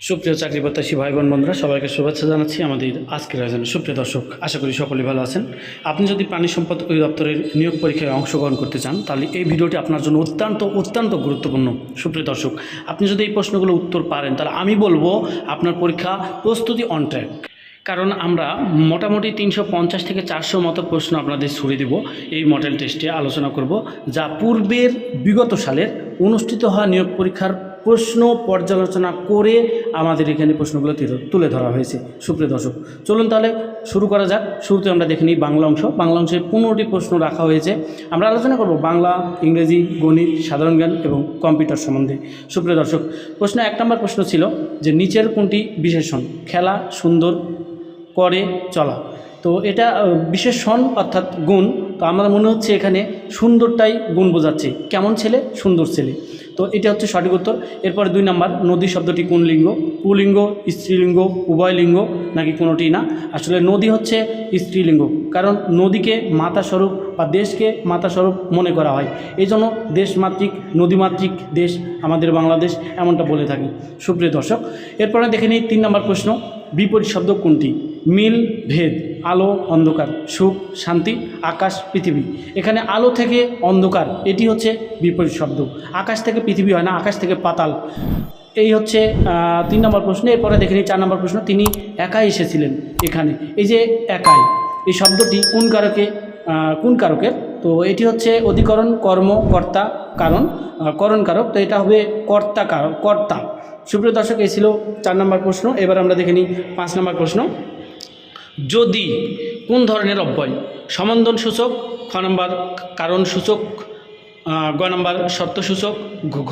সুপ্রিয় চাকরি প্রত্যাশী ভাই বোন বন্ধুরা, সবাইকে শুভেচ্ছা জানাচ্ছি আমাদের আজকের আয়োজনে। সুপ্রিয় দর্শক, আশা করি সকলেই ভালো আছেন। আপনি যদি প্রাণী সম্পদ অধিদপ্তরের নিয়োগ পরীক্ষায় অংশগ্রহণ করতে চান, তাহলে এই ভিডিওটি আপনার জন্য অত্যন্ত অত্যন্ত গুরুত্বপূর্ণ। সুপ্রিয় দর্শক, আপনি যদি এই প্রশ্নগুলো উত্তর পারেন, তাহলে আমি বলব আপনার পরীক্ষা প্রস্তুতি অন ট্র্যাক কারণ আমরা মোটামুটি তিনশো পঞ্চাশ থেকে চারশো মতো প্রশ্ন আপনাদের ছুড়ে দেব এই মডেল টেস্টে আলোচনা করব, যা পূর্বের বিগত সালের অনুষ্ঠিত হওয়া নিয়োগ পরীক্ষার প্রশ্ন পর্যালোচনা করে আমাদের এখানে প্রশ্নগুলো তুলে- ধরা হয়েছে। সুপ্রিয় দর্শক, চলুন তাহলে শুরু করা যাক। শুরুতে আমরা দেখে নিই বাংলা অংশ। বাংলা অংশে পনেরোটি প্রশ্ন রাখা হয়েছে। আমরা আলোচনা করব বাংলা, ইংরেজি, গণিত, সাধারণ জ্ঞান এবং কম্পিউটার সম্বন্ধে। সুপ্রিয় দর্শক, প্রশ্ন এক নম্বর প্রশ্ন ছিল যে নিচের কোনটি বিশেষণ? খেলা, সুন্দর, করে, চলা। তো এটা বিশেষণ অর্থাৎ গুণ তো আমার মনে হচ্ছে এখানে সুন্দরটাই গুণ বোঝাচ্ছে। কেমন ছেলে? সুন্দর ছেলে। তো এটা হচ্ছে সঠিক উত্তর। এরপরে দুই নাম্বার, নদী শব্দটি কোন লিঙ্গ? পুলিঙ্গ, স্ত্রীলিঙ্গ উভয় লিঙ্গ নাকি কোনোটি না? আসলে নদী হচ্ছে স্ত্রীলিঙ্গ। কারণ নদীকে মাতাস্বরূপ বা দেশকে মাতাস্বরূপ মনে করা হয়। এই জন্য দেশমাতৃক, নদীমাতৃক দেশ আমাদের বাংলাদেশ এমনটা বলে থাকি। সুপ্রিয় দর্শক, এরপরে দেখে নিই তিন নম্বর প্রশ্ন। বিপরীত শব্দ কোনটি? মিল, ভেদ, আলো, অন্ধকার, সুখ, শান্তি, আকাশ, পৃথিবী। এখানে আলো থেকে অন্ধকার, এটি হচ্ছে বিপরীত শব্দ। আকাশ থেকে পৃথিবী হয় না, আকাশ থেকে পাতাল। এই হচ্ছে তিন নম্বর প্রশ্ন। এরপরে দেখে নিই চার নম্বর প্রশ্ন। তিনি একাই এসেছিলেন এখানে। এই যে একাই, এই শব্দটি কোন কারকে কোন কারকের? তো এটি হচ্ছে অধিকরণ কর্মকর্তা কারণ করণকারক করণ কারক, তো এটা হবে কর্তা কারক, কর্তা। সুপ্রিয় দর্শক, এই ছিল চার নম্বর প্রশ্ন। এবার আমরা দেখে নিই পাঁচ নম্বর প্রশ্ন। যদি কোন ধরনের অব্যয়? সমন্ধন সূচক, খ নম্বর কারণ সূচক। গ নম্বর শর্ত সূচক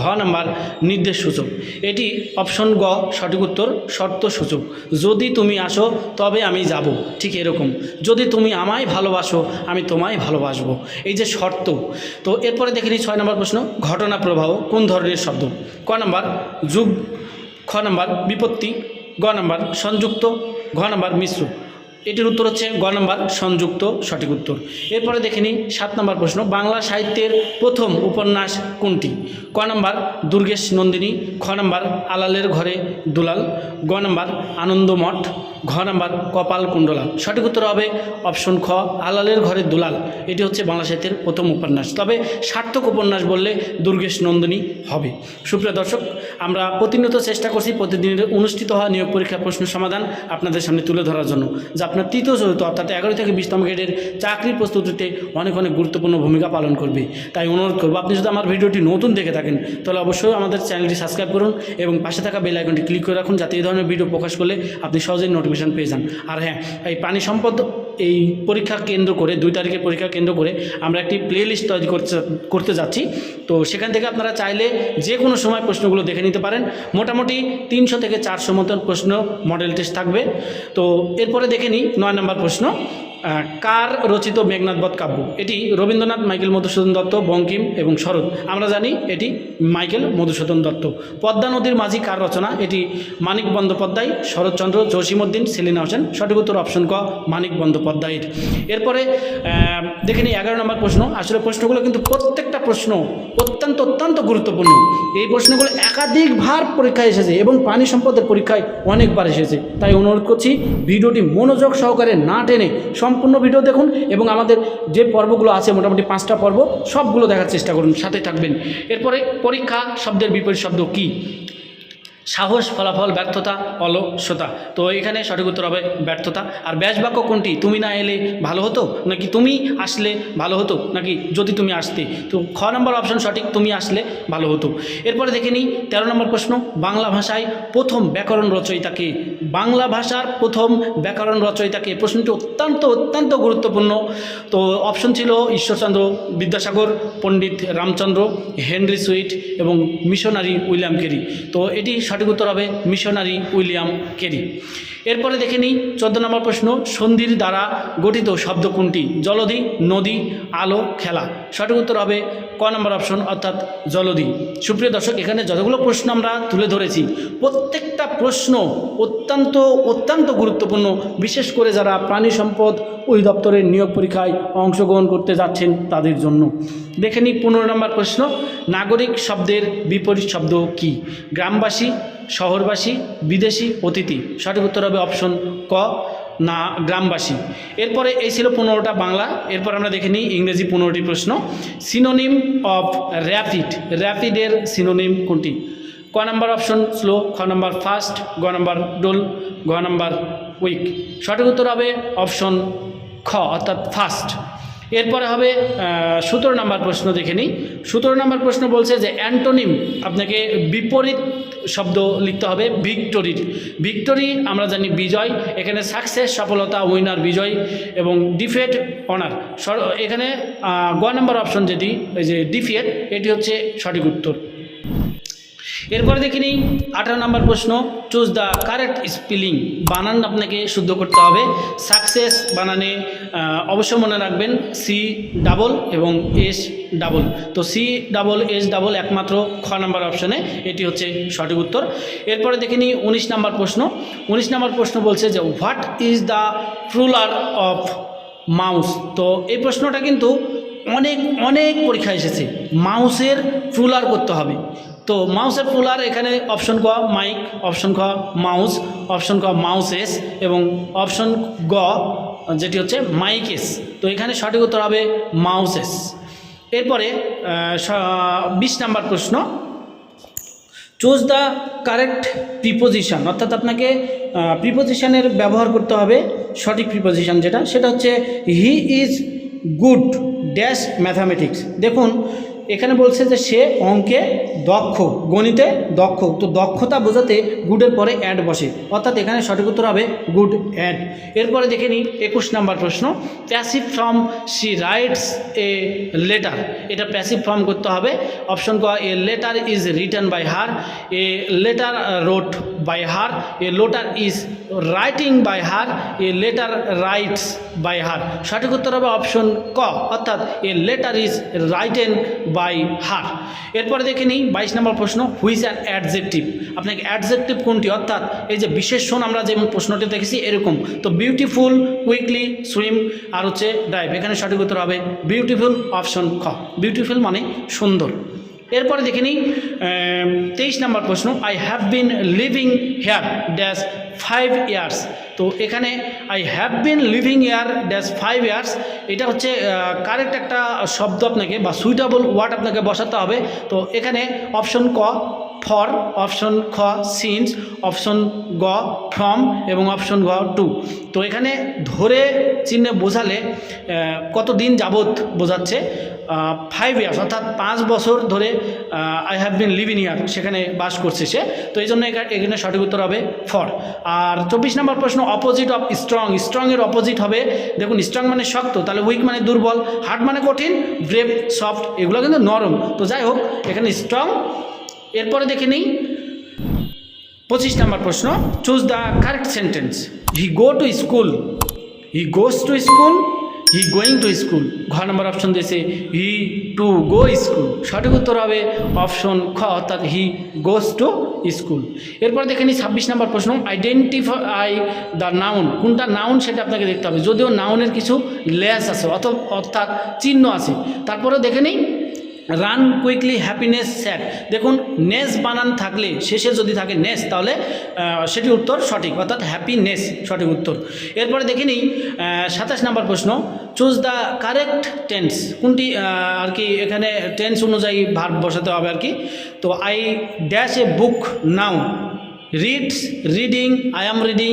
ঘ নম্বর নির্দেশ সূচক এটি অপশন গ, সঠিক উত্তর শর্ত সূচক যদি তুমি আসো, তবে আমি যাব। ঠিক এরকম। যদি তুমি আমায় ভালোবাসো, আমি তোমায় ভালোবাসবো। এই যে শর্ত। তো এরপরে দেখে নিই ছয় নম্বর প্রশ্ন, ঘটনা প্রবাহ কোন ধরনের শব্দ? ক নম্বর যুগ, খ নম্বর বিপত্তি, গ নম্বর সংযুক্ত, ঘ নম্বর মিশ্র। এটির উত্তর হচ্ছে গ নম্বর, সংযুক্ত সঠিক উত্তর। এরপরে দেখে নিই সাত নম্বর প্রশ্ন, বাংলা সাহিত্যের প্রথম উপন্যাস কোনটি? ক নম্বর, দুর্গেশ নন্দিনী, খ নম্বর, আলালের ঘরে দুলাল, গ নম্বর, আনন্দমঠ ঘ নাম্বার, কপাল কুণ্ডলা। সঠিক উত্তর হবে অপশন খ, আলালের ঘরে দুলাল। এটি হচ্ছে বাংলা সাহিত্যের প্রথম উপন্যাস। তবে সার্থক উপন্যাস বললে দুর্গেশ নন্দিনী হবে। সুপ্রিয় দর্শক, আমরা প্রতিনিয়ত চেষ্টা করছি প্রতিদিনের অনুষ্ঠিত হওয়া নিয়োগ পরীক্ষার প্রশ্ন সমাধান আপনাদের সামনে তুলে ধরার জন্য, যা আপনার তৃতীয় চতুর্থ অর্থাৎ এগারো থেকে বিশতম গ্রেডের চাকরির প্রস্তুতিতে অনেক অনেক গুরুত্বপূর্ণ ভূমিকা পালন করবে। তাই অনুরোধ করব, আপনি যদি আমার ভিডিওটি নতুন দেখে থাকেন, তাহলে অবশ্যই আমাদের চ্যানেলটি সাবস্ক্রাইব করুন এবং পাশে থাকা বেল আইকনটি ক্লিক করে রাখুন, যাতে এই ধরনের ভিডিও প্রকাশ করলে আপনি সহজেই নোটিফিকেশান পেয়ে যান আর হ্যাঁ এই পানি সম্পদ এই পরীক্ষা কেন্দ্র করে, দুই তারিখে পরীক্ষা কেন্দ্র করে আমরা একটি প্লে লিস্ট তৈরি করতে করতে যাচ্ছি। তো সেখান থেকে আপনারা চাইলে যে কোনো সময় প্রশ্নগুলো দেখে নিতে পারেন। মোটামুটি তিনশো থেকে চারশো মতন প্রশ্ন মডেল টেস্ট থাকবে। তো এরপরে দেখে নিই, নয় নম্বর প্রশ্ন। কার রচিত মেঘনাথ বধ কাব্য? এটি রবীন্দ্রনাথ, মাইকেল মধুসূদন দত্ত, বঙ্কিম এবং শরৎ। আমরা জানি এটি মাইকেল মধুসূদন দত্ত। পদ্মা নদীর মাঝি কার রচনা? এটি মানিক বন্দ্যোপাধ্যায়, শরৎচন্দ্র জসিমুদ্দিন সেলিনা হোসেন। সঠিক উত্তর অপশন ক, মানিক বন্দ্যোপাধ্যায়ের। এরপরে দেখে নিই এগারো নম্বর প্রশ্ন। আসলে প্রশ্নগুলো কিন্তু প্রত্যেকটা প্রশ্ন অত্যন্ত অত্যন্ত গুরুত্বপূর্ণ। এই প্রশ্নগুলো একাধিকবার পরীক্ষায় এসেছে এবং পানি সম্পদের পরীক্ষায় অনেকবার এসেছে। তাই অনুরোধ করছি, ভিডিওটি মনোযোগ সহকারে না টেনে সম্পূর্ণ ভিডিও দেখুন এবং আমাদের যে পর্বগুলো আছে মোটামুটি পাঁচটা পর্ব, সবগুলো দেখার চেষ্টা করুন, সাথে থাকবেন। এরপরে পরীক্ষা, শব্দের বিপরীত শব্দ কী? সাহস, ফলাফল, ব্যর্থতা, অলসতা। তো এখানে সঠিক উত্তর হবে ব্যর্থতা। আর ব্যাস বাক্য কোনটি? তুমি না এলে ভালো হতো? নাকি তুমি আসলে ভালো হতো? নাকি যদি তুমি আসতে? তো খ নম্বর অপশন সঠিক, তুমি আসলে ভালো হতো। এরপরে দেখে নিই, তেরো নম্বর প্রশ্ন, বাংলা ভাষায় প্রথম ব্যাকরণ রচয়িতাকে বাংলা ভাষার প্রথম ব্যাকরণ রচয়িতাকে প্রশ্নটি অত্যন্ত অত্যন্ত গুরুত্বপূর্ণ। তো অপশন ছিল ঈশ্বরচন্দ্র বিদ্যাসাগর, পণ্ডিত রামচন্দ্র, হেনরি সুইট এবং মিশনারি উইলিয়াম কেরি। তো এটি সঠিক উত্তর হবে মিশনারি উইলিয়াম কেরি। এরপরে দেখে নিই চোদ্দ নম্বর প্রশ্ন, সন্ধির দ্বারা গঠিত শব্দ কোনটি? জলধি নদী, আলো, খেলা। সঠিক উত্তর হবে ক নম্বর অপশন, অর্থাৎ জলদি। সুপ্রিয় দর্শক, এখানে যতগুলো প্রশ্ন আমরা তুলে ধরেছি, প্রত্যেকটা প্রশ্ন অত্যন্ত অত্যন্ত গুরুত্বপূর্ণ, বিশেষ করে যারা প্রাণী সম্পদ ওই অধিদপ্তরের নিয়োগ পরীক্ষায় অংশগ্রহণ করতে যাচ্ছেন তাদের জন্য। দেখে নিই পনেরো নম্বর প্রশ্ন, নাগরিক শব্দের বিপরীত শব্দ কি? গ্রামবাসী, শহরবাসী, বিদেশি, অতিথি। সঠিক উত্তর হবে অপশন ক না, গ্রামবাসী। এরপরে এই ছিল পনেরোটা বাংলা, এরপর আমরা দেখে নিই ইংরেজি পনেরোটি প্রশ্ন। সিনোনিম অফ র্যাপিড র্যাপিডের সিনোনিম কোনটি? ক নম্বর অপশন স্লো খ নম্বর ফাস্ট গ নম্বর ডোল গ নাম্বার উইক সঠিক উত্তর হবে অপশন খ, অর্থাৎ ফাস্ট এরপরে হবে সতেরো নাম্বার প্রশ্ন দেখে নিই। সতেরো নাম্বার প্রশ্ন বলছে যে অ্যান্টোনিম আপনাকে বিপরীত শব্দ লিখতে হবে ভিক্টোরির ভিক্টোরি, আমরা জানি বিজয়, এখানে সাকসেস সফলতা উইনার বিজয় এবং ডিফেট অনার এখানে গ নম্বর অপশন যেটি ওই যে ডিফিয়েট এটি হচ্ছে সঠিক উত্তর। এরপরে দেখে নিই, আঠারো নম্বর প্রশ্ন চুজ দ্য কারেক্ট স্পেলিং বানান আপনাকে শুদ্ধ করতে হবে। সাকসেস বানানে অবশ্যই মনে রাখবেন সি ডাবল এবং এস ডাবল তো সি ডাবল এস ডাবল একমাত্র খ নাম্বার অপশনে, এটি হচ্ছে সঠিক উত্তর। এরপরে দেখে নিই, উনিশ নাম্বার প্রশ্ন, উনিশ নাম্বার প্রশ্ন বলছে যে what is the plural of mouse তো এই প্রশ্নটা কিন্তু অনেক অনেক পরীক্ষা এসেছে। মাউসের রুলার করতে হবে। তো মাউসের পুলার এখানে অপশন ক মাইক অপশন খ মাউস অপশন ক মাউসেস এবং অপশন গ, যেটি হচ্ছে মাইকেস তো এখানে সঠিক উত্তর হবে মাউসেস এরপরে বিশ নাম্বার প্রশ্ন। চুজ দ্য কারেক্ট প্রিপোজিশন অর্থাৎ আপনাকে প্রিপোজিশনের ব্যবহার করতে হবে সঠিক প্রিপোজিশন যেটা। সেটা হচ্ছে he is good dash mathematics দেখুন এখানে বলছে যে সে অঙ্কে দক্ষ, গণিতে দক্ষ। তো দক্ষতা বোঝাতে গুডের পরে অ্যাড বসে। অর্থাৎ এখানে সঠিক উত্তর হবে গুড অ্যাড এরপরে দেখে নিই একুশ নাম্বার প্রশ্ন। Passive form she writes a letter এটা প্যাসিভ ফর্ম করতে হবে। অপশন ক a letter is written by her a letter wrote by her a letter is writing by her a letter writes by her সঠিক উত্তর হবে option ক। অর্থাৎ a letter is written by her এরপরে দেখে নিই, বাইশ নম্বর প্রশ্ন হুইজ অ্যান অ্যাডজেক্টিভ আপনাকে অ্যাডজেক্টিভ কোনটি? অর্থাৎ এই যে বিশেষণ আমরা যেমন প্রশ্নটি দেখেছি, এরকম। তো বিউটিফুল কুইকলি সুইম আর হচ্ছে ড্রাইভ এখানে সঠিক উত্তর হবে বিউটিফুল অপশন খ। বিউটিফুল মানে সুন্দর। এরপরে দেখে নিই তেইশ নম্বর প্রশ্ন I have been living here dash five years তো এখানে I have been living here dash five years এটা হচ্ছে কারেক্ট একটা শব্দ আপনাকে বা সুইটেবল ওয়ার্ড আপনাকে বসাতে হবে। তো এখানে অপশন ক ফর অপশন খ সিন্স অপশন গ ফ্রম এবং অপশন গ টু তো এখানে ধরে চিহ্নে বোঝালে কত দিন যাবত বোঝাচ্ছে? ফাইভ ইয়ার্স অর্থাৎ পাঁচ বছর ধরে I have been living here সেখানে বাস করছে সে। তো এই জন্য এখা- এখানে সঠিক উত্তর হবে ফর আর চব্বিশ নম্বর প্রশ্ন অপোজিট অফ স্ট্রং স্ট্রংয়ের অপোজিট হবে। দেখুন স্ট্রং মানে শক্ত, তাহলে উইক মানে দুর্বল হার্ড মানে কঠিন ব্রেভ সফট এগুলো কিন্তু নরম। তো যাই হোক, এখানে স্ট্রং এরপরে দেখে নিই। পঁচিশ নম্বর প্রশ্ন choose the correct sentence he go to school he goes to school he going to school ঘ নম্বর অপশন দিয়েছে হি টু গো স্কুল সঠিক উত্তর হবে অপশন খ, অর্থাৎ হি গোস টু স্কুল এরপর দেখে নিই ছাব্বিশ নম্বর প্রশ্ন আইডেন্টিফাই দ্য নাউন কোনটা নাউন সেটা আপনাকে দেখতে হবে। যদিও নাউনের কিছু লেস আছে অত অর্থাৎ চিহ্ন আছে। তারপরে দেখে নিই রান কুইকলি হ্যাপিনেস স্যাড দেখুন, নেস বানান থাকলে, শেষে যদি থাকে নেস, তাহলে সেটি উত্তর সঠিক, অর্থাৎ হ্যাপিনেস সঠিক উত্তর। এরপরে দেখে নিই সাতাশ নম্বর প্রশ্ন। চুজ দ্য কারেক্ট টেন্স কোনটি আর কি, এখানে টেন্স অনুযায়ী ভার বসাতে হবে আর কি। তো I dash a book now reads reading I am reading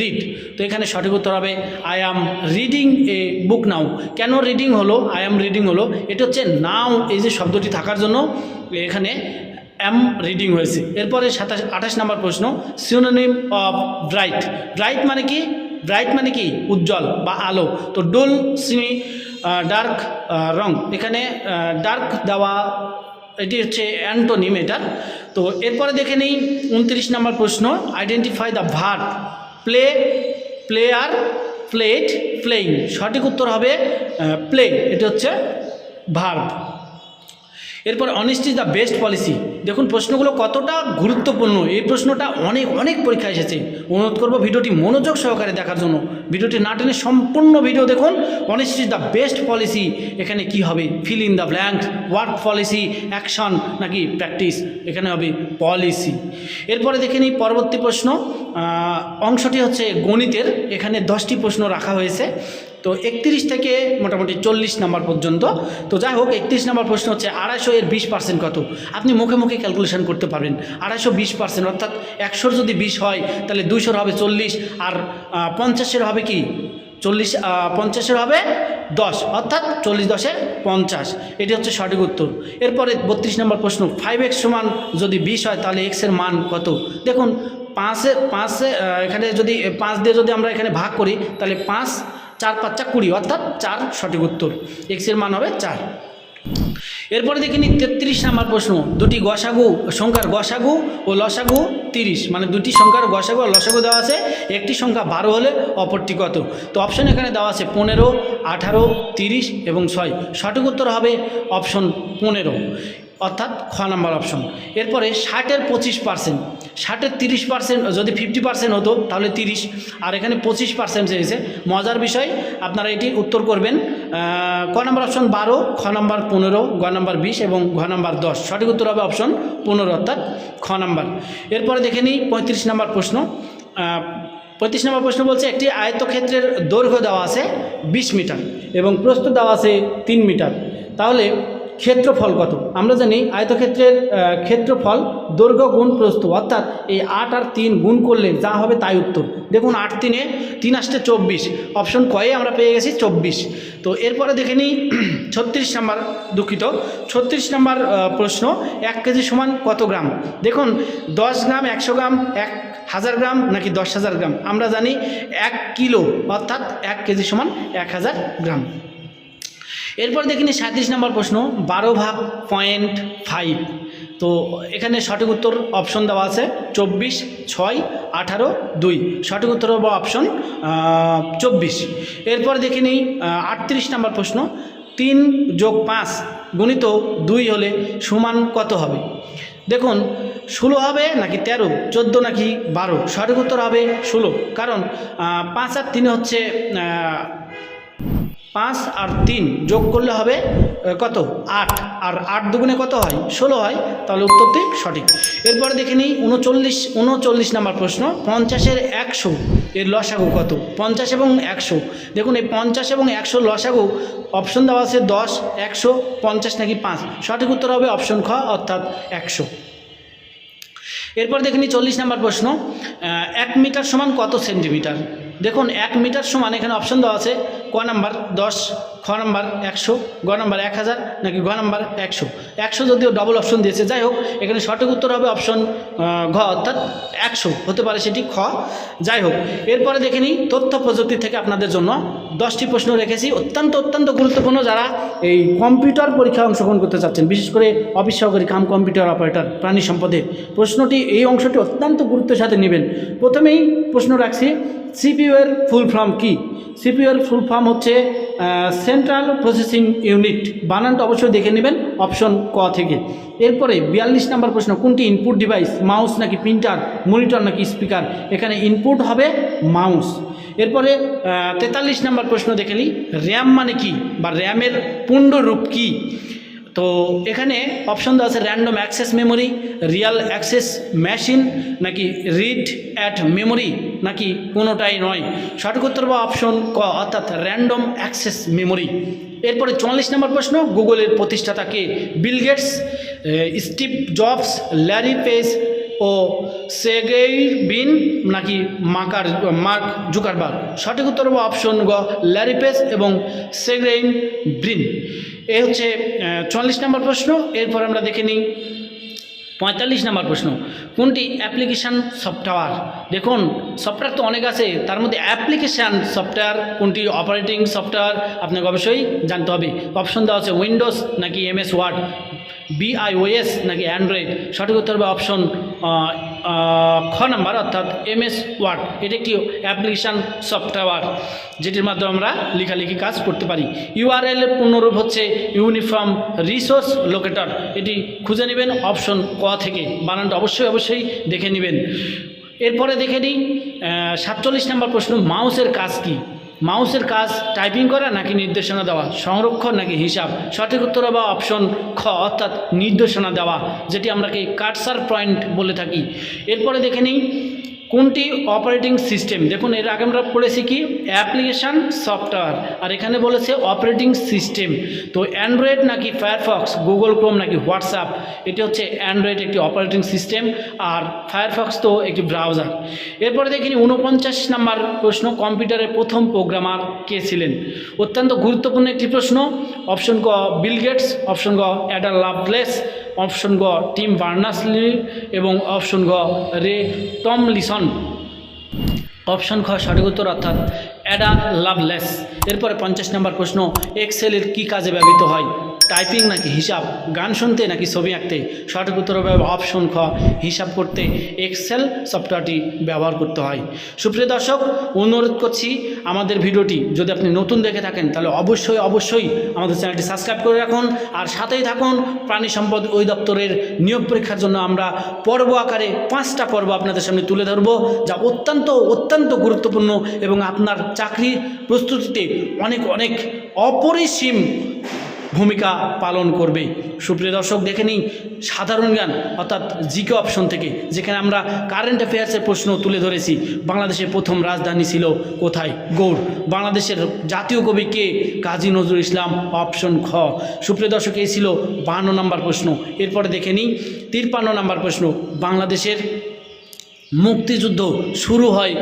read তো এখানে সঠিক উত্তর হবে I am reading a book now কেন রিডিং হলো? আই অ্যাম রিডিং হলো। এটা হচ্ছে নাও এই যে শব্দটি থাকার জন্য এখানে অ্যাম রিডিং হয়েছে। এরপরে সাতাশ, আঠাশ নম্বর প্রশ্ন সিনোনিম অফ ব্রাইট ব্রাইট মানে কি? ব্রাইট মানে কি? উজ্জ্বল বা আলো। তো ডোল সিনি ডার্ক রং। এখানে ডার্ক দেওয়া এটি হচ্ছে অ্যান্টোনিম এটার তো এরপরে দেখে নেই উনত্রিশ নম্বর প্রশ্ন identify the verb play player plate playing সঠিক উত্তর হবে প্লে এটি হচ্ছে ভার্ব এরপর honest is the best policy দেখুন, প্রশ্নগুলো কতটা গুরুত্বপূর্ণ? এই প্রশ্নটা অনেক অনেক পরীক্ষা এসেছে। অনুরোধ করব ভিডিওটি মনোযোগ সহকারে দেখার জন্য। ভিডিওটি না টেনে সম্পূর্ণ ভিডিও দেখুন। Honest is the best policy এখানে কি হবে? Fill in the blanks work policy action নাকি প্র্যাকটিস এখানে হবে পলিসি এরপরে দেখে নিই পরবর্তী প্রশ্ন। অংশটি হচ্ছে গণিতের। এখানে দশটি প্রশ্ন রাখা হয়েছে। তো একত্রিশ থেকে মোটামুটি চল্লিশ নাম্বার পর্যন্ত। তো যাই হোক, একত্রিশ নাম্বার প্রশ্ন হচ্ছে, আড়াইশো এর বিশ পার্সেন্ট কত? আপনি মুখে মুখে ক্যালকুলেশন করতে পারবেন। আড়াইশো বিশ পার্সেন্ট অর্থাৎ একশোর যদি বিশ হয়, তাহলে দুইশোর হবে চল্লিশ, আর পঞ্চাশের হবে কি? চল্লিশ পঞ্চাশের হবে দশ, অর্থাৎ চল্লিশ দশে পঞ্চাশ। এটি হচ্ছে সঠিক উত্তর। এরপরে বত্রিশ নম্বর প্রশ্ন ফাইভ এক্স সমান যদি বিশ হয়, তাহলে এক্সের মান কত? দেখুন, পাঁচে পাঁচে এখানে যদি, পাঁচ দিয়ে যদি আমরা এখানে ভাগ করি, তাহলে পাঁচ চার পাঁচটা কুড়ি, অর্থাৎ চার সঠিক উত্তর। এক্সের মান হবে চার। এরপরে দেখে নিই, তেত্রিশ নাম্বার প্রশ্ন। দুটি গসাগু, সংখ্যার গসাগু ও লসাগু তিরিশ। মানে দুটি সংখ্যার গসাগু আর লসাগু দেওয়া আছে, একটি সংখ্যা বারো হলে অপরটি কত? তো অপশন এখানে দেওয়া আছে পনেরো, আঠারো, তিরিশ এবং ছয়। সঠিক উত্তর হবে অপশন পনেরো, অর্থাৎ খ নাম্বার অপশন এরপরে ষাটের পঁচিশ পার্সেন্ট ষাটের তিরিশ পার্সেন্ট যদি ফিফটি পার্সেন্ট হতো, তাহলে তিরিশ। আর এখানে পঁচিশ পার্সেন্ট চেয়েছে মজার বিষয়, আপনারা এটি উত্তর করবেন। ক নাম্বার অপশন বারো, খ নাম্বার পনেরো, গ নাম্বার বিশ এবং ঘ নাম্বার দশ। সঠিক উত্তর হবে অপশন পনেরো, অর্থাৎ খ নম্বর। এরপরে দেখে নিই পঁয়ত্রিশ নাম্বার প্রশ্ন। পঁয়ত্রিশ নম্বর প্রশ্ন বলছে, একটি আয়তক্ষেত্রের দৈর্ঘ্য দেওয়া আছে বিশ মিটার এবং প্রস্থ দেওয়া আছে তিন মিটার। তাহলে ক্ষেত্রফল কত? আমরা জানি আয়তক্ষেত্রের ক্ষেত্রফল দৈর্ঘ্য গুণ প্রস্থ, অর্থাৎ এই আট আর তিন গুণ করলে যা হবে তাই উত্তর। দেখুন, আট তিনে তিন আসতে চব্বিশ অপশন কয়ে আমরা পেয়ে গেছি চব্বিশ। তো এরপরে দেখে নিই, ছত্রিশ নাম্বার দুঃখিত, ছত্রিশ নাম্বার প্রশ্ন, এক কেজি সমান কত গ্রাম? দেখুন, দশ গ্রাম একশো গ্রাম, এক হাজার গ্রাম নাকি দশ হাজার গ্রাম? আমরা জানি এক কিলো, অর্থাৎ এক কেজি সমান এক হাজার গ্রাম। এরপর দেখিনি সাঁত্রিশ নম্বর প্রশ্ন, বারো ভাগ পয়েন্ট ফাইভ তো এখানে সঠিক উত্তর অপশন দেওয়া আছে, চব্বিশ, ছয়, আঠারো, দুই। সঠিক উত্তর হবে অপশন চব্বিশ। এরপর দেখে নিই আটত্রিশ নম্বর প্রশ্ন, তিন যোগ পাঁচ গুণিত দুই হলে সমান কত হবে? দেখুন, ষোলো হবে নাকি তেরো? চোদ্দ নাকি বারো? সঠিক উত্তর হবে ষোলো। কারণ পাঁচ আর তিনে হচ্ছে পাঁচ আর তিন যোগ করলে হবে কত? আট। আর আট দুগুণে কত হয়? ষোলো হয়। তাহলে উত্তরটি সঠিক। এরপরে দেখে নিই, উনচল্লিশ উনচল্লিশ নাম্বার প্রশ্ন। পঞ্চাশের একশো, এর লসাগু কত? পঞ্চাশ এবং একশো। দেখুন, এই পঞ্চাশ এবং একশো লসাগু, অপশন দেওয়া আছে দশ, একশো, পঞ্চাশ নাকি পাঁচ? সঠিক উত্তর হবে অপশন খ, অর্থাৎ একশো। এরপর দেখে নিই চল্লিশ নাম্বার প্রশ্ন। এক মিটার সমান কত সেন্টিমিটার? দেখুন, এক মিটার সমান এখানে অপশন দেওয়া আছে ক নাম্বার দশ, খ নাম্বার একশো, গ নাম্বার এক হাজার নাকি গ নাম্বার একশো? একশো যদিও ডবল অপশন দিয়েছে, যাই হোক, এখানে সঠিক উত্তর হবে অপশন ঘ, অর্থাৎ একশো। হতে পারে সেটি খ। যাই হোক, এরপরে দেখে নিই তথ্য প্রযুক্তি থেকে আপনাদের জন্য দশটি প্রশ্ন রেখেছি। অত্যন্ত অত্যন্ত গুরুত্বপূর্ণ যারা এই কম্পিউটার পরীক্ষায় অংশগ্রহণ করতে চাচ্ছেন, বিশেষ করে অফিস সহকারী কাম কম্পিউটার অপারেটর, প্রাণী সম্পদে। প্রশ্নটি, এই অংশটি অত্যন্ত গুরুত্বের সাথে নেবেন। প্রথমেই প্রশ্ন রাখছি, সিপিইউ এর ফুল ফর্ম কি? সিপিইউ এর ফুল ফর্ম হচ্ছে সেন্ট্রাল প্রসেসিং ইউনিট বানানটা অবশ্যই দেখে নেবেন অপশন ক থেকে। এরপরে বিয়াল্লিশ নাম্বার প্রশ্ন, কোনটি ইনপুট ডিভাইস মাউস নাকি প্রিন্টার মনিটর নাকি স্পিকার এখানে ইনপুট হবে মাউস এরপরে তেতাল্লিশ নাম্বার প্রশ্ন দেখে নিই র্যাম মানে কি বা র্যামের পূর্ণ রূপ কী? তো এখানে অপশন দেওয়া আছে random access memory real access machine নাকি রিড অ্যাট মেমোরি নাকি কোনোটাই নয়। সঠিক উত্তর বা অপশন ক, অর্থাৎ র্যান্ডম অ্যাক্সেস মেমোরি এরপরে চুয়াল্লিশ নম্বর প্রশ্ন, গুগলের প্রতিষ্ঠাতা কে? Bill Gates Steve Jobs Larry Page ও সেগেই বিন নাকি মাকার মার্ক জুকারবার্গ সঠিক উত্তর হবে অপশন গ ল্যারি পেস এবং সেগ্রেইন ব্রিন এ হচ্ছে চুয়াল্লিশ নম্বর প্রশ্ন। এরপর আমরা দেখে নিই পঁয়তাল্লিশ নাম্বার প্রশ্ন, কোনটি অ্যাপ্লিকেশান সফটওয়্যার দেখুন সফটওয়্যার তো অনেক আছে, তার মধ্যে অ্যাপ্লিকেশান সফটওয়্যার কোনটি অপারেটিং সফটওয়্যার আপনাকে অবশ্যই জানতে হবে। অপশন দেওয়া আছে উইন্ডোজ নাকি এমএস ওয়ার্ড বিআইওএস নাকি অ্যান্ড্রয়েড সঠিক উত্তর হবে অপশন খ নাম্বার, অর্থাৎ এমএস ওয়ার্ড, এটি একটি অ্যাপ্লিকেশান সফটওয়্যার যেটির মাধ্যমে আমরা লেখালেখি কাজ করতে পারি। ইউআরএল পূর্ণরূপ হচ্ছে ইউনিফর্ম রিসোর্স লোকেটর এটি খুঁজে নেবেন অপশন ক থেকে। বানানটা অবশ্যই অবশ্যই দেখে নেবেন। এরপরে দেখে নিই সাতচল্লিশ নম্বর প্রশ্ন, মাউসের কাজ কী? মাউসের কাজ টাইপিং করা নাকি নির্দেশনা দেওয়া? সংরক্ষণ নাকি হিসাব? সঠিক উত্তর বা অপশন খ অর্থাৎ নির্দেশনা দেওয়া, যেটি আমরা কি কাটসার পয়েন্ট বলে থাকি? এরপরে দেখে নিই কোনটি অপারেটিং সিস্টেম দেখুন, এর আগে আমরা পড়েছি কি? অ্যাপ্লিকেশান সফটওয়্যার আর এখানে বলেছে অপারেটিং সিস্টেম তো অ্যান্ড্রয়েড নাকি ফায়ারফক্স গুগল ক্রোম নাকি হোয়াটসঅ্যাপ এটি হচ্ছে অ্যান্ড্রয়েড একটি অপারেটিং সিস্টেম আর ফায়ারফক্স তো একটি ব্রাউজার এরপরে দেখিনি উনপঞ্চাশ নাম্বার প্রশ্ন, কম্পিউটারের প্রথম প্রোগ্রামার কে ছিলেন? অত্যন্ত গুরুত্বপূর্ণ একটি প্রশ্ন। অপশন ক বিল গেটস অপশন গ অ্যাডার লাভলেস অপশন গ, টিম বার্নাসলি এবং অপশন গ, রে টম লিসন অপশন খ, সঠিক উত্তর অর্থাৎ অ্যাডা লাভলেস। এরপরে পঞ্চাশ নম্বর প্রশ্ন, এক্সেলের কি কাজে ব্যবহৃত হয়? টাইপিং নাকি হিসাব, গান শুনতে নাকি ছবি আঁকতে? সঠিক উত্তর হবে অপশন খ, হিসাব করতে। এক্সেল সফটওয়্যারটি ব্যবহার করতে হয়। সুপ্রিয় দর্শক, অনুরোধ করছি আমাদের ভিডিওটি যদি আপনি নতুন দেখে থাকেন, তাহলে অবশ্যই অবশ্যই আমাদের চ্যানেলটি সাবস্ক্রাইব করে রাখুন। আর সাথেই থাকুন, প্রাণী সম্পদ ওই দপ্তরের নিয়োগ পরীক্ষার জন্য আমরা পর্ব আকারে পাঁচটা পর্ব আপনাদের সামনে তুলে ধরব, যা অত্যন্ত অত্যন্ত গুরুত্বপূর্ণ এবং আপনার চাকরির প্রস্তুতিতে অনেক অনেক অপরিসীম ভূমিকা পালন করবে। সুপ্রিয় দর্শক, দেখে নিই সাধারণ জ্ঞান, অর্থাৎ জিকে অপশন থেকে, যেখানে আমরা কারেন্ট অ্যাফেয়ার্সের প্রশ্ন তুলে ধরেছি, বাংলাদেশের প্রথম রাজধানী ছিল কোথায়? গৌড়। বাংলাদেশের জাতীয় কবি কে? কাজী নজরুল ইসলাম অপশন খ। সুপ্রিয় দর্শক, এই ছিল বাহান্ন নম্বর প্রশ্ন। এরপরে দেখে নিই, তিরপান্ন নম্বর প্রশ্ন, বাংলাদেশের মুক্তিযুদ্ধ শুরু হয়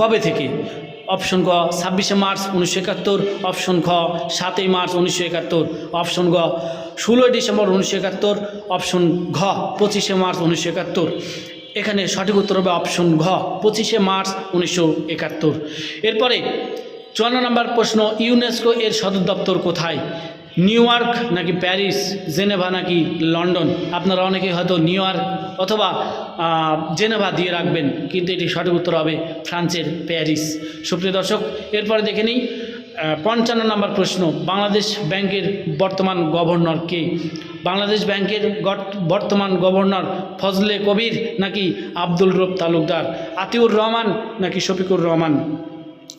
কবে থেকে? অপশন গ, ছাব্বিশে মার্চ উনিশশো একাত্তর। অপশন ঘ, সাতই মার্চ উনিশশো একাত্তর। অপশন গ, ষোলোই ডিসেম্বর উনিশশো একাত্তর। অপশন ঘ, পঁচিশে মার্চ উনিশশো একাত্তর। এখানে সঠিক উত্তর হবে অপশন ঘ, পঁচিশে মার্চ উনিশশো একাত্তর। এরপরে চুয়ান্ন নম্বর প্রশ্ন, ইউনেস্কো এর সদর দপ্তর কোথায়? নিউ ইয়র্ক নাকি প্যারিস জেনেভা নাকি লন্ডন আপনারা অনেকেই হয়তো নিউ ইয়র্ক অথবা জেনেভা দিয়ে রাখবেন, কিন্তু এটি সঠিক উত্তর হবে ফ্রান্সের প্যারিস সুপ্রিয় দর্শক, এরপরে দেখে নিই পঞ্চান্ন নম্বর প্রশ্ন, বাংলাদেশ ব্যাংকের বর্তমান গভর্নর কে? বাংলাদেশ ব্যাংকের বর্তমান গভর্নর ফজলে কবির নাকি আব্দুল রব তালুকদার? আতিউর রহমান নাকি শফিকুর রহমান?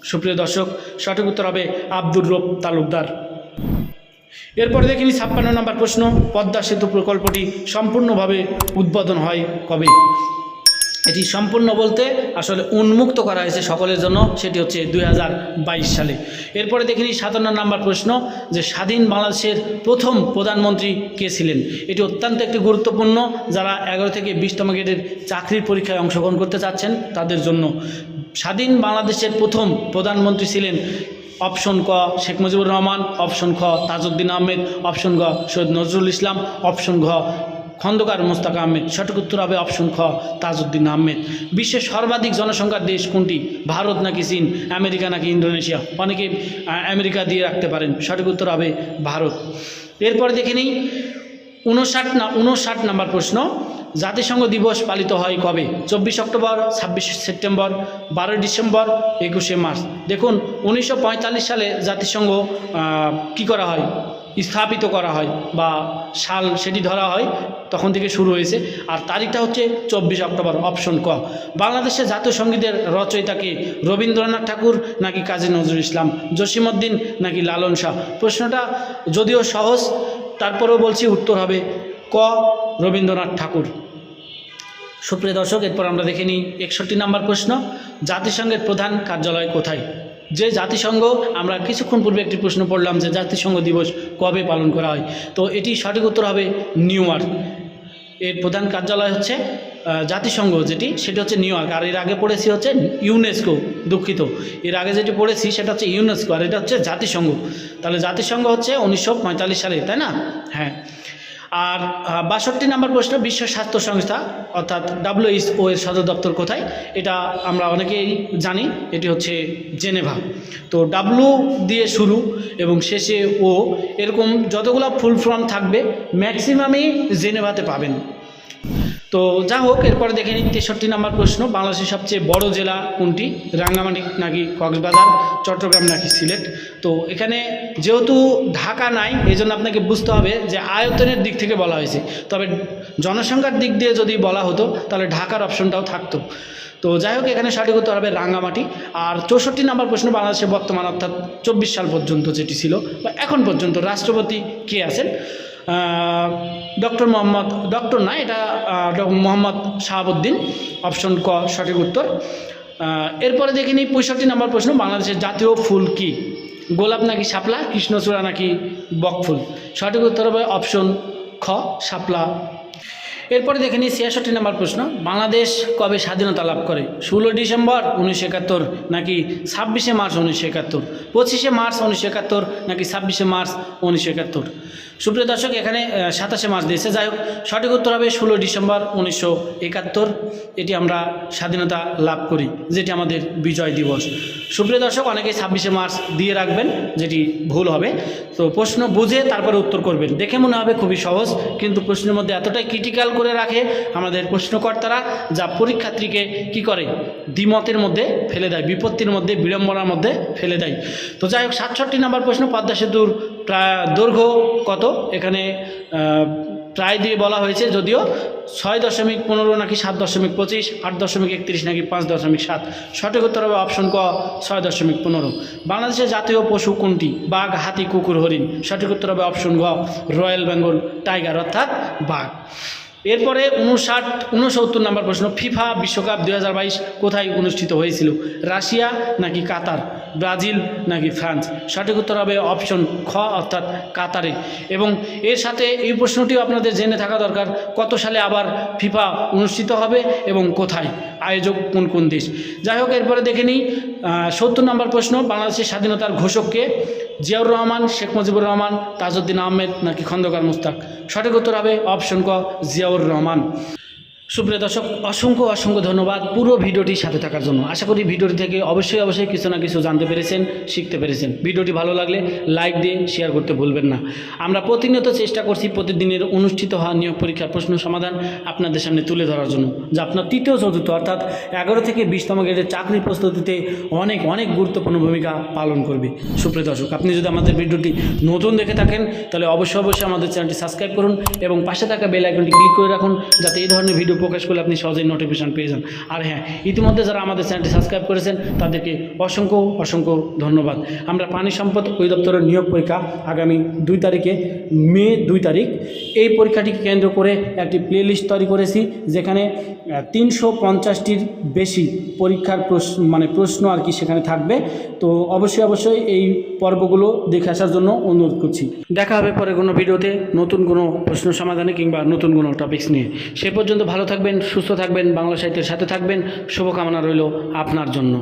সুপ্রিয় দর্শক, সঠিক উত্তর হবে আব্দুর রব তালুকদার। এরপরে দেখিনি ছাপ্পান্ন নম্বর প্রশ্ন, পদ্মা সেতু প্রকল্পটি সম্পূর্ণভাবে উদ্বোধন হয় কবে? এটি সম্পূর্ণ বলতে আসলে উন্মুক্ত করা হয়েছে সকলের জন্য, সেটি হচ্ছে দুই হাজার বাইশ সালে। এরপরে দেখিনি সাতান্ন নম্বর প্রশ্ন, যে স্বাধীন বাংলাদেশের প্রথম প্রধানমন্ত্রী কে ছিলেন? এটি অত্যন্ত একটি গুরুত্বপূর্ণ, যারা এগারো থেকে বিশতম গ্রেডের চাকরির পরীক্ষায় অংশগ্রহণ করতে চাচ্ছেন, তাদের জন্য। স্বাধীন বাংলাদেশের প্রথম প্রধানমন্ত্রী ছিলেন অপশন ক, শেখ মুজিবুর রহমান, অপশন খ, তাজউদ্দিন আহমেদ, অপশন গ, সৈয়দ নজরুল ইসলাম, অপশন ঘ, খন্দকার মোস্তাক আহমেদ। সঠিক উত্তর হবে অপশন খ, তাজউদ্দিন আহমেদ। বিশ্বের সর্বাধিক জনসংখ্যার দেশ কোনটি? ভারত নাকি চীন, আমেরিকা নাকি ইন্দোনেশিয়া? অনেকে আমেরিকা দিয়ে রাখতে পারেন। সঠিক উত্তর হবে ভারত। এরপরে দেখে নিই উনষাট না উনষাট নাম্বার প্রশ্ন। জাতিসংঘ দিবস পালিত হয় কবে? চব্বিশ অক্টোবর, ছাব্বিশে সেপ্টেম্বর, বারোই ডিসেম্বর, একুশে মার্চ। দেখুন, উনিশশো পঁয়তাল্লিশ সালে জাতিসংঘ কি করা হয়? স্থাপিত করা হয় বা সাল সেটি ধরা হয়, তখন থেকে শুরু হয়েছে। আর তারিখটা হচ্ছে চব্বিশ অক্টোবর, অপশন ক। বাংলাদেশের জাতীয় সঙ্গীতের রচয়িতাকে রবীন্দ্রনাথ ঠাকুর নাকি কাজী নজরুল ইসলাম? জসিমউদ্দিন নাকি লালন শাহ? প্রশ্নটা যদিও সহজ, তারপরেও বলছি উত্তর হবে ক রবীন্দ্রনাথ ঠাকুর। সুপ্রিয় দর্শক, এরপর আমরা দেখে নিই একষট্টি নম্বর প্রশ্ন, জাতিসংঘের প্রধান কার্যালয় কোথায়? যে জাতিসংঘ, আমরা কিছুক্ষণ পূর্বে একটি প্রশ্ন পড়লাম যে জাতিসংঘ দিবস কবে পালন করা হয়? তো এটি সঠিক উত্তর হবে নিউ ইয়র্ক। এর প্রধান কার্যালয় হচ্ছে জাতিসংঘ যেটি, সেটা হচ্ছে নিউ ইয়র্ক। আর এর আগে পড়েছি হচ্ছে ইউনেস্কো, দুঃখিত। এর আগে যেটি পড়েছি, সেটা হচ্ছে ইউনেস্কো, আর এটা হচ্ছে জাতিসংঘ। তাহলে জাতিসংঘ হচ্ছে উনিশশো পঁয়তাল্লিশ সালে, তাই না? হ্যাঁ। আর বাষট্টি নম্বর প্রশ্ন বিশ্ব স্বাস্থ্য সংস্থা, অর্থাৎ ডাব্লিউএইচও এর সদর দপ্তর কোথায়? এটা আমরা অনেকেই জানি, এটি হচ্ছে জেনেভা। তো ডাব্লু দিয়ে শুরু এবং শেষে ও, এরকম যতগুলো ফুল ফর্ম থাকবে, ম্যাক্সিমামই জেনেভাতে পাবেন। তো যা হোক, এরপরে দেখে নিন তেষট্টি নম্বর প্রশ্ন, বাংলাদেশের সবচেয়ে বড় জেলা কোনটি? রাঙ্গামাটি নাকি কক্সবাজার, চট্টগ্রাম নাকি সিলেট? তো এখানে যেহেতু ঢাকা নাই এই জন্য আপনাকে বুঝতে হবে যে আয়তনের দিক থেকে বলা হয়েছে। তবে জনসংখ্যার দিক দিয়ে যদি বলা হতো, তাহলে ঢাকার অপশনটাও থাকতো। তো যাই হোক, এখানে সঠিক উত্তর হবে রাঙ্গামাটি। আর চৌষট্টি নম্বর প্রশ্ন, বাংলাদেশে বর্তমান অর্থাৎ চব্বিশ সাল পর্যন্ত যেটি ছিল, বা এখন পর্যন্ত রাষ্ট্রপতি কে আছেন? ডক্টর মোহাম্মদ, ডক্টর না, এটা মোহাম্মদ শাহাবুদ্দিন অপশন ক, সঠিক উত্তর। এরপরে দেখে নিই পঁয়ষট্টি নম্বর প্রশ্ন, বাংলাদেশের জাতীয় ফুল কি? গোলাপ নাকি শাপলা, কৃষ্ণচূড়া নাকি বকফুল সঠিক উত্তর হবে অপশন খ, শাপলা। এরপরে দেখে নিই ছিয়াষট্টি নম্বর প্রশ্ন, বাংলাদেশ কবে স্বাধীনতা লাভ করে? ষোলো ডিসেম্বর উনিশশো একাত্তর নাকি ছাব্বিশে মার্চ উনিশশো একাত্তর? পঁচিশে মার্চ উনিশশো একাত্তর নাকি ছাব্বিশে মার্চ উনিশশো একাত্তর? সুপ্রিয় দর্শক, এখানে সাতাশে মার্চ দিয়েছে। যাই হোক, সঠিক উত্তর হবে ষোলো ডিসেম্বর উনিশশো একাত্তর। এটি আমরা স্বাধীনতা লাভ করি, যেটি আমাদের বিজয় দিবস। সুপ্রিয় দর্শক, অনেকেই ছাব্বিশে মার্চ দিয়ে রাখবেন, যেটি ভুল হবে। তো প্রশ্ন বুঝে তারপরে উত্তর করবেন। দেখে মনে হবে খুবই সহজ, কিন্তু প্রশ্নের মধ্যে এতটাই ক্রিটিক্যাল করে রাখে আমাদের প্রশ্নকর্তারা, যা পরীক্ষার্থীকে কি করে? দ্বিমতের মধ্যে ফেলে দেয়, বিপত্তির মধ্যে, বিড়ম্বনার মধ্যে ফেলে দেয়। তো যাই হোক, সাতষট্টি নম্বর প্রশ্ন, পদ্মা সেতুর দৈর্ঘ্য কত? এখানে প্রায় দিয়ে বলা হয়েছে যদিও ছয় দশমিক পনেরো নাকি সাত দশমিক পঁচিশ, আট দশমিক একত্রিশ নাকি পাঁচ দশমিক সাত। সঠিক উত্তর হবে অপশন ক, ছয় দশমিক পনেরো। বাংলাদেশের জাতীয় পশু কোনটি? বাঘ, হাতি, কুকুর, হরিণ। সঠিক উত্তর হবে অপশন ঘ রয়্যাল বেঙ্গল টাইগার, অর্থাৎ বাঘ। এরপরে উনষাট উনসত্তর নম্বর প্রশ্ন, ফিফা বিশ্বকাপ দু হাজার বাইশ কোথায় অনুষ্ঠিত হয়েছিল? রাশিয়া নাকি কাতার? ব্রাজিল নাকি ফ্রান্স? সঠিক উত্তর হবে অপশন খ, অর্থাৎ কাতারে। এবং এর সাথে এই প্রশ্নটিও আপনাদের জেনে থাকা দরকার, কত সালে আবার ফিফা অনুষ্ঠিত হবে এবং কোথায়? আয়োজক কোন কোন দেশ? যাই হোক, এরপরে দেখে নিই সত্তর নম্বর প্রশ্ন, বাংলাদেশের স্বাধীনতার ঘোষককে জিয়াউর রহমান, শেখ মুজিবুর রহমান, তাজউদ্দিন আহমেদ নাকি খন্দকার মুস্তাক? সঠিক উত্তর হবে অপশন ক, জিয়াউর রহমান। সুপ্রিয় দর্শক, অসংখ্য অসংখ্য ধন্যবাদ পুরো ভিডিওটির সাথে থাকার জন্য। আশা করি ভিডিওটি থেকে অবশ্যই অবশ্যই কিছু না কিছু জানতে পেরেছেন, শিখতে পেরেছেন। ভিডিওটি ভালো লাগলে লাইক দিয়ে শেয়ার করতে ভুলবেন না। আমরা প্রতিনিয়ত চেষ্টা করছি প্রতিদিনের অনুষ্ঠিত হওয়া নিয়োগ পরীক্ষার প্রশ্ন সমাধান আপনাদের সামনে তুলে ধরার জন্য। যা আপনার তৃতীয়, চতুর্থ অর্থাৎ এগারো থেকে বিশতম গ্রেডের চাকরি প্রস্তুতিতে অনেক অনেক গুরুত্বপূর্ণ ভূমিকা পালন করবে। সুপ্রিয় দর্শক, আপনি যদি আমাদের ভিডিওটি নতুন দেখে থাকেন, তাহলে অবশ্যই অবশ্যই আমাদের চ্যানেলটি সাবস্ক্রাইব করুন এবং পাশে থাকা বেল আইকনটি ক্লিক করে রাখুন, যাতে এই ধরনের ভিডিও প্রকাশ করলে আপনি সহজেই নোটিফিকেশন পেয়ে যান। আর হ্যাঁ ইতিমধ্যে যারা আমাদের চ্যানেলটি সাবস্ক্রাইব করেছেন, তাদেরকে অসংখ্য অসংখ্য ধন্যবাদ। আমরা পানি সম্পদ অধিদপ্তরের নিয়োগ পরীক্ষা আগামী দুই তারিখে, মে দুই তারিখ। এই পরীক্ষাটিকে কেন্দ্র করে একটি প্লেলিস্ট তৈরি করেছি, যেখানে তিনশো পঞ্চাশটির বেশি পরীক্ষার প্রশ্ন মানে প্রশ্ন আর কি সেখানে থাকবে। তো অবশ্যই অবশ্যই এই পর্বগুলো দেখে আসার জন্য অনুরোধ করছি। দেখা হবে পরে কোনো ভিডিওতে নতুন কোনো প্রশ্ন সমাধানে কিংবা নতুন কোনো টপিকস নিয়ে। সে পর্যন্ত ভালো থাকবেন সুস্থ থাকবেন বাংলা সাহিত্যের সাথে থাকবেন। শুভকামনা রইল আপনার জন্য।